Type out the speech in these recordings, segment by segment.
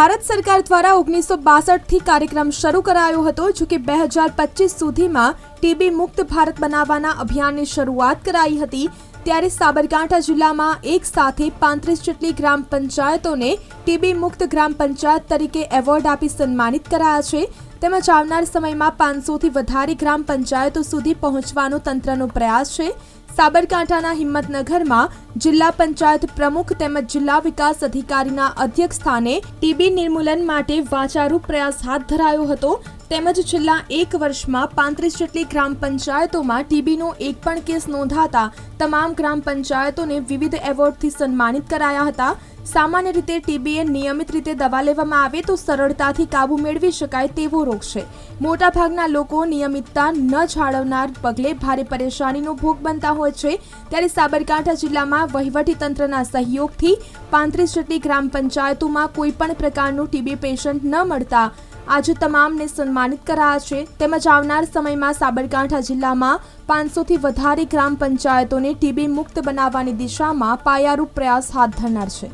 ભારત સરકાર દ્વારા ઓગણીસો બાસઠથી કાર્યક્રમ શરૂ કરાયો હતો, જો કે બે હજાર પચીસ સુધીમાં ટીબી મુક્ત ભારત બનાવવાના અભિયાનની શરૂઆત કરાઈ હતી. ત્યારે સાબરકાંઠા જિલ્લામાં એક સાથે પાંત્રીસ જેટલી ગ્રામ પંચાયતોને ટીબી મુક્ત ગ્રામ પંચાયત તરીકે એવોર્ડ આપી સન્માનિત કરાયા છે. તેમજ આવનાર સમયમાં પાંચસોથી વધારે ગ્રામ પંચાયતો સુધી પહોંચવાનો તંત્રનો પ્રયાસ છે. સાબરકાંઠાના હિંમતનગરમાં જિલ્લા પંચાયત પ્રમુખ તેમજ જિલ્લા વિકાસ અધિકારીના અધ્યક્ષ સ્થાને ટીબી નિર્મૂલન માટે વાચારૂપ પ્રયાસ હાથ ધરાયો હતો. તેમજ છેલ્લા એક વર્ષમાં પાંત્રીસ જેટલી ગ્રામ પંચાયતોમાં ટીબીનો એક પણ કેસ નોંધાતા તમામ ગ્રામ પંચાયતોને વિવિધ એવોર્ડથી સન્માનિત કરાયા હતા. સામાન્ય રીતે ટીબીએ નિયમિત રીતે દવા લેવામાં આવે તો સરળતાથી કાબુ મેળવી શકાય તેવો રોગ છે. મોટાભાગના લોકો નિયમિતતા ન જાળવનાર પગલે ભારે પરેશાનીનો ભોગ બનતા હોય છે, ત્યારે સાબરકાંઠા જિલ્લામાં વહીવટી તંત્રના સહયોગથી પાંત્રીસ જેટલી ગ્રામ પંચાયતોમાં કોઈ પણ પ્રકારનું ટીબી પેશન્ટ ન મળતા આજે તમામને સન્માનિત કરાયા છે. તેમજ આવનાર સમયમાં સાબરકાંઠા જિલ્લામાં પાંચસોથી વધારે ગ્રામ પંચાયતોને ટીબી મુક્ત બનાવવાની દિશામાં પાયારૂપ પ્રયાસ હાથ ધરનાર છે.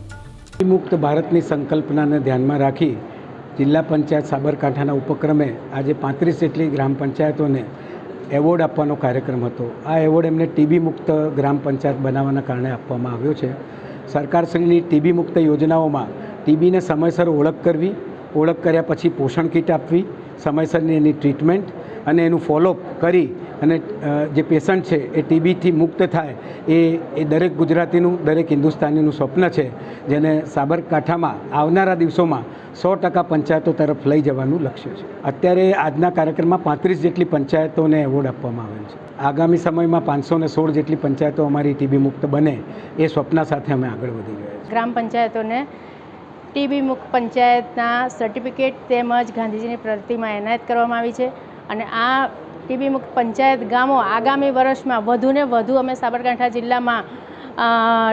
મુક્ત ભારતની સંકલ્પનાને ધ્યાનમાં રાખી જિલ્લા પંચાયત સાબરકાંઠાના ઉપક્રમે આજે પાંત્રીસ જેટલી ગ્રામ પંચાયતોને એવોર્ડ આપવાનો કાર્યક્રમ હતો. આ એવોર્ડ એમને ટીબી મુક્ત ગ્રામ પંચાયત બનાવવાના કારણે આપવામાં આવ્યો છે. સરકારશ્રીની ટીબી મુક્ત યોજનાઓમાં ટીબીને સમયસર ઓળખ કરવી, ઓળખ કર્યા પછી પોષણ કીટ આપવી, સમયસરની એની ટ્રીટમેન્ટ અને એનું ફોલોઅપ કરી અને જે પેશન્ટ છે એ ટીબીથી મુક્ત થાય એ એ દરેક ગુજરાતીનું, દરેક હિન્દુસ્તાનીનું સ્વપ્ન છે, જેને સાબરકાંઠામાં આવનારા દિવસોમાં સો ટકા પંચાયતો તરફ લઈ જવાનું લક્ષ્ય છે. અત્યારે આજના કાર્યક્રમમાં પાંત્રીસ જેટલી પંચાયતોને એવોર્ડ આપવામાં આવેલ છે. આગામી સમયમાં પાંચસો ને સોળ જેટલી પંચાયતો અમારી ટીબી મુક્ત બને એ સ્વપ્ન સાથે અમે આગળ વધી છીએ. ગ્રામ પંચાયતોને ટીબી મુક્ત પંચાયતના સર્ટિફિકેટ તેમજ ગાંધીજીની પ્રતિમા એનાયત કરવામાં આવી છે અને આ ટીબી મુક્ત પંચાયત ગામો આગામી વર્ષમાં વધુને વધુ અમે સાબરકાંઠા જિલ્લામાં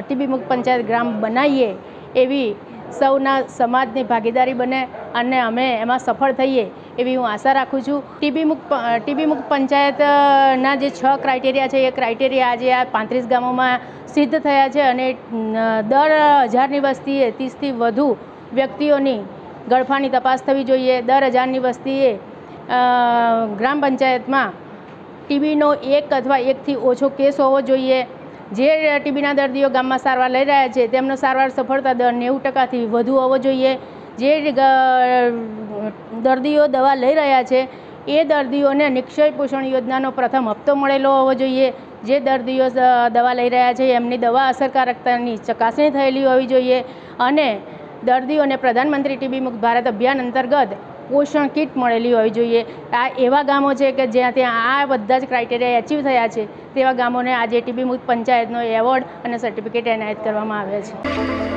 ટીબી મુક્ત પંચાયત ગ્રામ બનાવીએ એવી સૌના સમાજની ભાગીદારી બને અને અમે એમાં સફળ થઈએ એવી હું આશા રાખું છું. ટીબી મુક્ત ટીબી મુક્ત પંચાયતના જે છ ક્રાઇટેરિયા છે, એ ક્રાઇટેરિયા આજે આ પાંત્રીસ ગામોમાં સિદ્ધ થયા છે અને દર હજારની વસ્તીએ ત્રીસથી વધુ વ્યક્તિઓની ગળફાની તપાસ થવી જોઈએ. દર હજારની વસ્તીએ ગ્રામ પંચાયતમાં ટીબીનો એક અથવા એકથી ઓછો કેસ હોવો જોઈએ. જે ટીબીના દર્દીઓ ગામમાં સારવાર લઈ રહ્યા છે, તેમનો સારવાર સફળતા દર નેવું ટકાથી વધુ હોવો જોઈએ. જે દર્દીઓ દવા લઈ રહ્યા છે, એ દર્દીઓને નિક્ષય પોષણ યોજનાનો પ્રથમ હપ્તો મળેલો હોવો જોઈએ. જે દર્દીઓ દવા લઈ રહ્યા છે, એમની દવા અસરકારકતાની ચકાસણી થયેલી હોવી જોઈએ. અને દર્દીઓને પ્રધાનમંત્રી ટીબી મુક્ત ભારત અભિયાન અંતર્ગત પોષણ કીટ મળેલી હોવી જોઈએ. આ એવા ગામો છે કે જ્યાં ત્યાં આ બધા જ ક્રાઇટેરિયા એચીવ થયા છે. તેવા ગામોને આજે ટીબી મુક્ત પંચાયતનો એવોર્ડ અને સર્ટિફિકેટ એનાયત કરવામાં આવે છે.